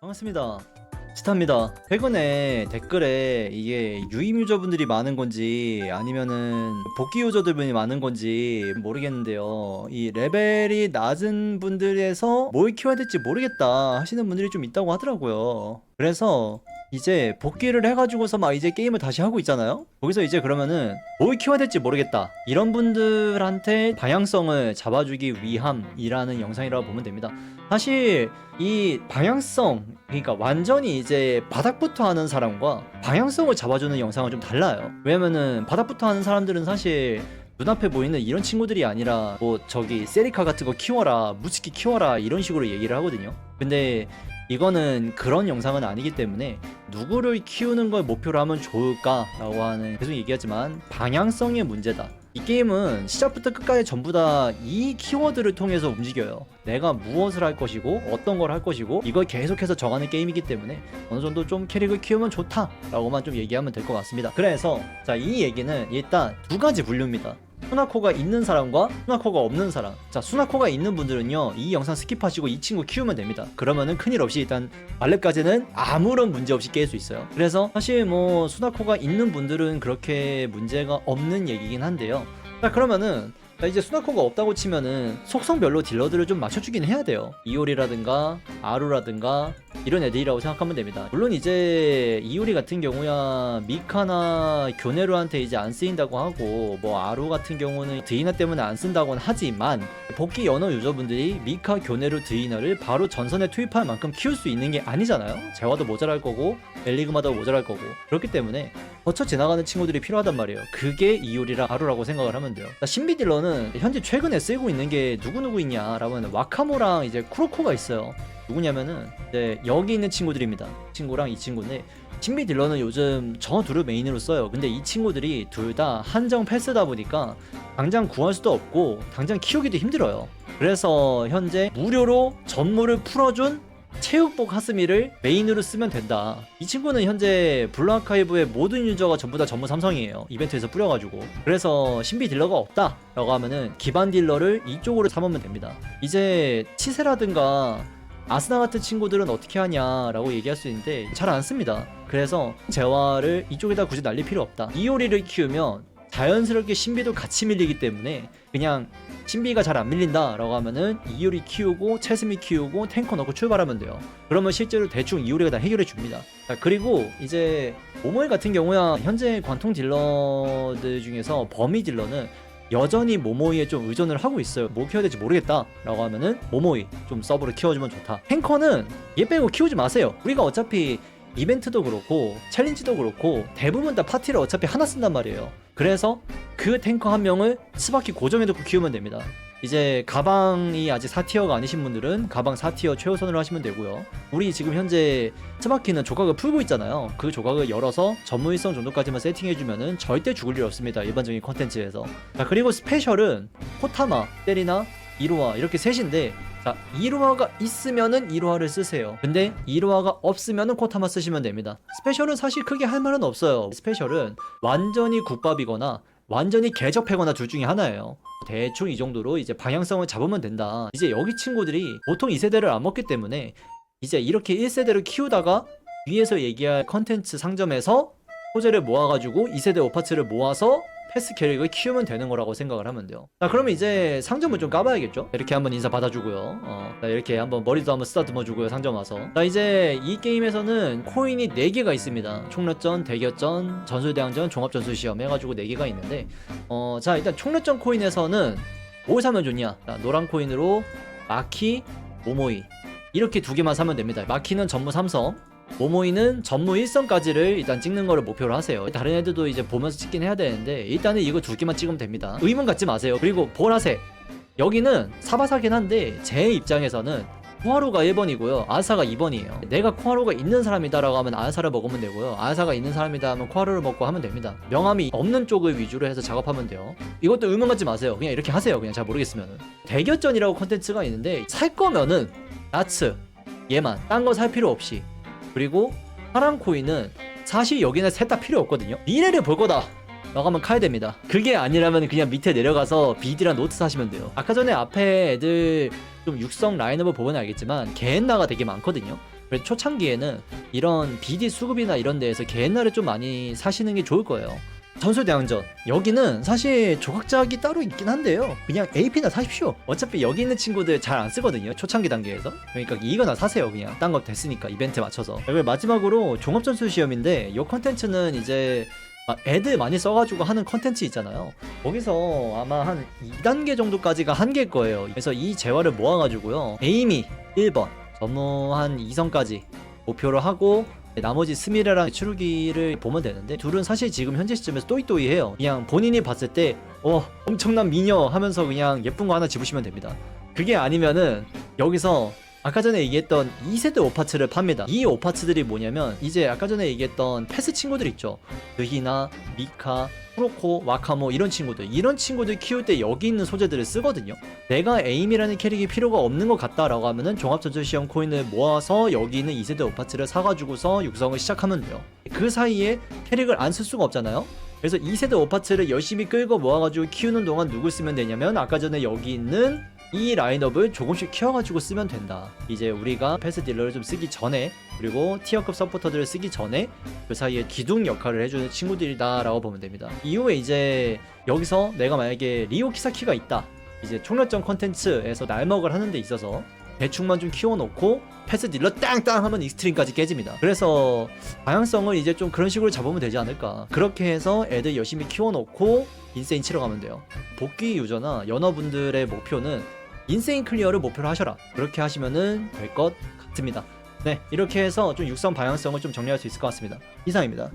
반갑습니다. 스타입니다. 최근에 댓글에 이게 유임 유저분들이 많은 건지 아니면은 복귀 유저들분이 많은 건지 모르겠는데요. 이 레벨이 낮은 분들에서 뭘 키워야 될지 모르겠다 하시는 분들이 좀 있다고 하더라고요. 그래서 이제 복귀를 해가지고서 막 이제 게임을 다시 하고 있잖아요. 거기서 이제 그러면은 뭘 키워야 될지 모르겠다. 이런 분들한테 방향성을 잡아주기 위함이라는 영상이라고 보면 됩니다. 사실 이 방향성 그러니까 완전히 이제 바닥부터 하는 사람과 방향성을 잡아주는 영상은 좀 달라요. 왜냐면은 바닥부터 하는 사람들은 사실 눈앞에 보이는 이런 친구들이 아니라 뭐 저기 세리카 같은 거 키워라 무지개 키워라 이런 식으로 얘기를 하거든요. 근데 이거는 그런 영상은 아니기 때문에 누구를 키우는 걸 목표로 하면 좋을까라고 하는 계속 얘기하지만 방향성의 문제다. 이 게임은 시작부터 끝까지 전부 다 이 키워드를 통해서 움직여요. 내가 무엇을 할 것이고 어떤 걸 할 것이고 이걸 계속해서 정하는 게임이기 때문에 어느 정도 좀 캐릭을 키우면 좋다라고만 좀 얘기하면 될 것 같습니다. 그래서 자 이 얘기는 일단 두 가지 분류입니다. 수나코가 있는 사람과 수나코가 없는 사람. 자, 수나코가 있는 분들은요, 이 영상 스킵하시고 이 친구 키우면 됩니다. 그러면은 큰일 없이 일단 말렙까지는 아무런 문제 없이 깰 수 있어요. 그래서 사실 뭐 수나코가 있는 분들은 그렇게 문제가 없는 얘기긴 한데요. 자, 그러면은 자, 이제 수나코가 없다고 치면은 속성별로 딜러들을 좀 맞춰주긴 해야 돼요. 이오리라든가 아루라든가 이런 애들이라고 생각하면 됩니다. 물론 이제 이오리 같은 경우야 미카나 교네루한테 이제 안 쓰인다고 하고 뭐 아루 같은 경우는 드이나 때문에 안 쓴다고는 하지만 복귀 연어 유저분들이 미카 교네루 드이나를 바로 전선에 투입할 만큼 키울 수 있는 게 아니잖아요. 재화도 모자랄 거고 엘리그마도 모자랄 거고 그렇기 때문에 거쳐 지나가는 친구들이 필요하단 말이에요. 그게 이오리랑 아루라고 생각을 하면 돼요. 신비 딜러는 현재 최근에 쓰고 있는 게 누구누구 있냐라면 와카모랑 이제 쿠로코가 있어요. 누구냐면은 이제 여기 있는 친구들입니다. 이 친구랑 이 친구인데 신비 딜러는 요즘 저 둘을 메인으로 써요. 근데 이 친구들이 둘 다 한정 패스다 보니까 당장 구할 수도 없고 당장 키우기도 힘들어요. 그래서 현재 무료로 전무를 풀어준 체육복 하스미를 메인으로 쓰면 된다. 이 친구는 현재 블루아카이브의 모든 유저가 전부 다 전무 삼성이에요. 이벤트에서 뿌려가지고. 그래서 신비 딜러가 없다 라고 하면은 기반 딜러를 이쪽으로 삼으면 됩니다. 이제 치세라든가 아스나 같은 친구들은 어떻게 하냐 라고 얘기할 수 있는데 잘 안 씁니다. 그래서 재화를 이쪽에다 굳이 날릴 필요 없다. 이오리를 키우면 자연스럽게 신비도 같이 밀리기 때문에 그냥 신비가 잘 안 밀린다라고 하면은 이오리 키우고 체스미 키우고 탱커 넣고 출발하면 돼요. 그러면 실제로 대충 이오리가 다 해결해 줍니다. 자, 그리고 이제 오모이 같은 경우야 현재 관통 딜러들 중에서 범위 딜러는 여전히 모모이에 좀 의존을 하고 있어요. 뭐 키워야 될지 모르겠다라고 하면은 모모이 좀 서브를 키워주면 좋다. 탱커는 얘 빼고 키우지 마세요. 우리가 어차피 이벤트도 그렇고 챌린지도 그렇고 대부분 다 파티를 어차피 하나 쓴단 말이에요. 그래서 그 탱커 한 명을 스바키 고정해놓고 키우면 됩니다. 이제 가방이 아직 4티어가 아니신 분들은 가방 4티어 최우선으로 하시면 되고요. 우리 지금 현재 스바키는 조각을 풀고 있잖아요. 그 조각을 열어서 전무일성 정도까지만 세팅해주면은 절대 죽을 일 없습니다. 일반적인 컨텐츠에서. 자 그리고 스페셜은 호타마, 때리나, 이로와 이렇게 셋인데 자 이로하가 있으면은 이로하를 쓰세요. 근데 이로하가 없으면은 코타마 쓰시면 됩니다. 스페셜은 사실 크게 할 말은 없어요. 스페셜은 완전히 국밥이거나 완전히 개접해거나 둘 중에 하나예요. 대충 이 정도로 이제 방향성을 잡으면 된다. 이제 여기 친구들이 보통 2세대를 안 먹기 때문에 이제 이렇게 1세대를 키우다가 위에서 얘기할 컨텐츠 상점에서 소재를 모아가지고 2세대 오파츠를 모아서 패스 캐릭을 키우면 되는 거라고 생각을 하면 돼요. 자, 그러면 이제 상점을 좀 까봐야겠죠? 이렇게 한번 인사 받아주고요. 어, 자, 이렇게 한번 머리도 한번 쓰다듬어 주고요, 상점 와서. 자, 이제 이 게임에서는 코인이 4개가 있습니다. 총력전, 대결전, 전술대항전, 종합전술시험 해가지고 4개가 있는데, 어, 자, 일단 총력전 코인에서는 뭘 사면 좋냐? 자, 노란 코인으로 마키, 모모이. 이렇게 두 개만 사면 됩니다. 마키는 전무 삼성, 모모이는 전무 1성까지를 일단 찍는 거를 목표로 하세요. 다른 애들도 이제 보면서 찍긴 해야 되는데 일단은 이거 두 개만 찍으면 됩니다. 의문 갖지 마세요. 그리고 보라색 여기는 사바사긴 한데 제 입장에서는 코하루가 1번이고요. 아사가 2번이에요. 내가 코하루가 있는 사람이다 라고 하면 아사를 먹으면 되고요. 아사가 있는 사람이다 하면 코하루를 먹고 하면 됩니다. 명함이 없는 쪽을 위주로 해서 작업하면 돼요. 이것도 의문 갖지 마세요. 그냥 이렇게 하세요. 그냥 잘 모르겠으면. 대결전이라고 컨텐츠가 있는데 살 거면은 나츠 얘만 딴 거 살 필요 없이 그리고 파란 코인은 사실 여기는 셋 다 필요 없거든요. 미래를 볼 거다. 하면 카야 됩니다. 그게 아니라면 그냥 밑에 내려가서 비디랑 노트 사시면 돼요. 아까 전에 앞에 애들 좀 육성 라인업을 보면 알겠지만 개엔나가 되게 많거든요. 그래서 초창기에는 이런 BD 수급이나 이런 데에서 개나를 좀 많이 사시는 게 좋을 거예요. 전설대왕전. 여기는 사실 조각작이 따로 있긴 한데요. 그냥 AP나 사십시오. 어차피 여기 있는 친구들 잘 안 쓰거든요 초창기 단계에서. 그러니까 이거나 사세요 그냥. 딴 거 됐으니까 이벤트 맞춰서. 그리고 마지막으로 종합전술 시험인데 이 컨텐츠는 이제 아, 애들 많이 써가지고 하는 컨텐츠 있잖아요. 거기서 아마 한 2단계 정도까지가 한계일 거예요. 그래서 이 재화를 모아가지고요. 에이미 1번 전무 한 2성까지 목표로 하고 나머지 스미레랑 추루기를 보면 되는데 둘은 사실 지금 현재 시점에서 또이또이해요. 그냥 본인이 봤을 때 어, 엄청난 미녀 하면서 그냥 예쁜 거 하나 집으시면 됩니다. 그게 아니면은 여기서 아까 전에 얘기했던 2세대 오파츠를 팝니다. 이 오파츠들이 뭐냐면 이제 아까 전에 얘기했던 패스 친구들 있죠? 드히나, 미카, 프로코, 와카모 이런 친구들. 이런 친구들 키울 때 여기 있는 소재들을 쓰거든요. 내가 에임이라는 캐릭이 필요가 없는 것 같다라고 하면은 종합전술 시험 코인을 모아서 여기 있는 2세대 오파츠를 사가지고서 육성을 시작하면 돼요. 그 사이에 캐릭을 안 쓸 수가 없잖아요. 그래서 2세대 오파츠를 열심히 끌고 모아가지고 키우는 동안 누굴 쓰면 되냐면 아까 전에 여기 있는 이 라인업을 조금씩 키워가지고 쓰면 된다. 이제 우리가 패스 딜러를 좀 쓰기 전에 그리고 티어급 서포터들을 쓰기 전에 그 사이에 기둥 역할을 해주는 친구들이다라고 보면 됩니다. 이후에 이제 여기서 내가 만약에 리오 키사키가 있다. 이제 총력전 컨텐츠에서 날먹을 하는 데 있어서 대충만 좀 키워놓고 패스 딜러 땅땅 하면 익스트림까지 깨집니다. 그래서 방향성을 이제 좀 그런 식으로 잡으면 되지 않을까. 그렇게 해서 애들 열심히 키워놓고 인세인 치러 가면 돼요. 복귀 유저나 연어분들의 목표는 인세인 클리어를 목표로 하셔라. 그렇게 하시면은 될 것 같습니다. 네, 이렇게 해서 좀 육성 방향성을 좀 정리할 수 있을 것 같습니다. 이상입니다.